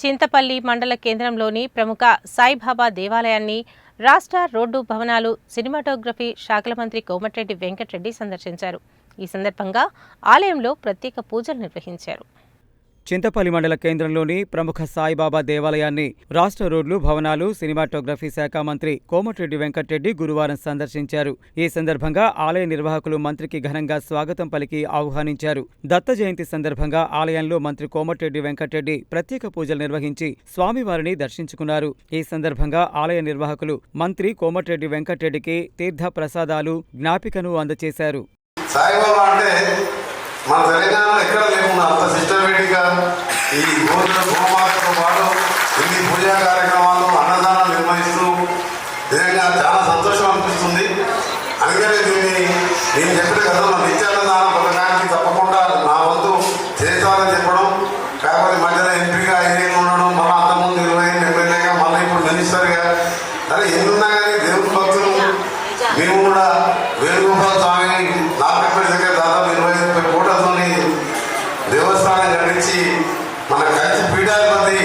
చింతపల్లి మండల కేంద్రంలోని ప్రముఖ సాయిబాబా దేవాలయాన్ని రాష్ట్ర రోడ్డు భవనాలు సినిమాటోగ్రఫీ శాఖల మంత్రి కోమటిరెడ్డి వెంకటరెడ్డి సందర్శించారు. ఈ సందర్భంగా ఆలయంలో ప్రత్యేక పూజలు నిర్వహించారు. చింతపల్లి మండల కేంద్రంలోని ప్రముఖ సాయిబాబా దేవాలయాన్ని రాష్ట్ర రోడ్లు భవనాలు సినిమాటోగ్రఫీ శాఖ మంత్రి కోమటిరెడ్డి వెంకటరెడ్డి గురువారం సందర్శించారు. ఈ సందర్భంగా ఆలయ నిర్వాహకులు మంత్రికి ఘనంగా స్వాగతం పలికి ఆహ్వానించారు. దత్త జయంతి సందర్భంగా ఆలయంలో మంత్రి కోమటిరెడ్డి వెంకటరెడ్డి ప్రత్యేక పూజలు నిర్వహించి స్వామివారిని దర్శించుకున్నారు. ఈ సందర్భంగా ఆలయ నిర్వాహకులు మంత్రి కోమటిరెడ్డి వెంకటరెడ్డికి తీర్థ ప్రసాదాలు జ్ఞాపికను అందజేశారు. సాయిబాబా అంటే మన తెలంగాణలో ఎక్కడ ఈ భోజన హోమాలతో పాటు ఇన్ని పూజా కార్యక్రమాలు అన్నదానం నిర్వహిస్తూ నిజంగా చాలా సంతోషం అనిపిస్తుంది. అందుకనే దీన్ని నేను చెప్పిన గతంలో నిత్యాన్నదానం పథకానికి తప్పకుండా నా వంతు చేస్తానని చెప్పడం కాకపోతే మధ్యలో ఎంపీగా ఐదేళ్ళు ఉండడం మన అంతకుముందు ఇరవై ఎమ్మెల్యేగా మళ్ళీ ఇప్పుడు మినిస్టర్గా. అరే ఎన్నున్నా కానీ దేవుని భక్తులు మేము కూడా వేణుగోపాల స్వామి నాగపేట దగ్గర దాదాపు ఇరవై ముప్పై కోట్లతోని దేవస్థానం కట్టించి మన కంచి పీఠాధిపతి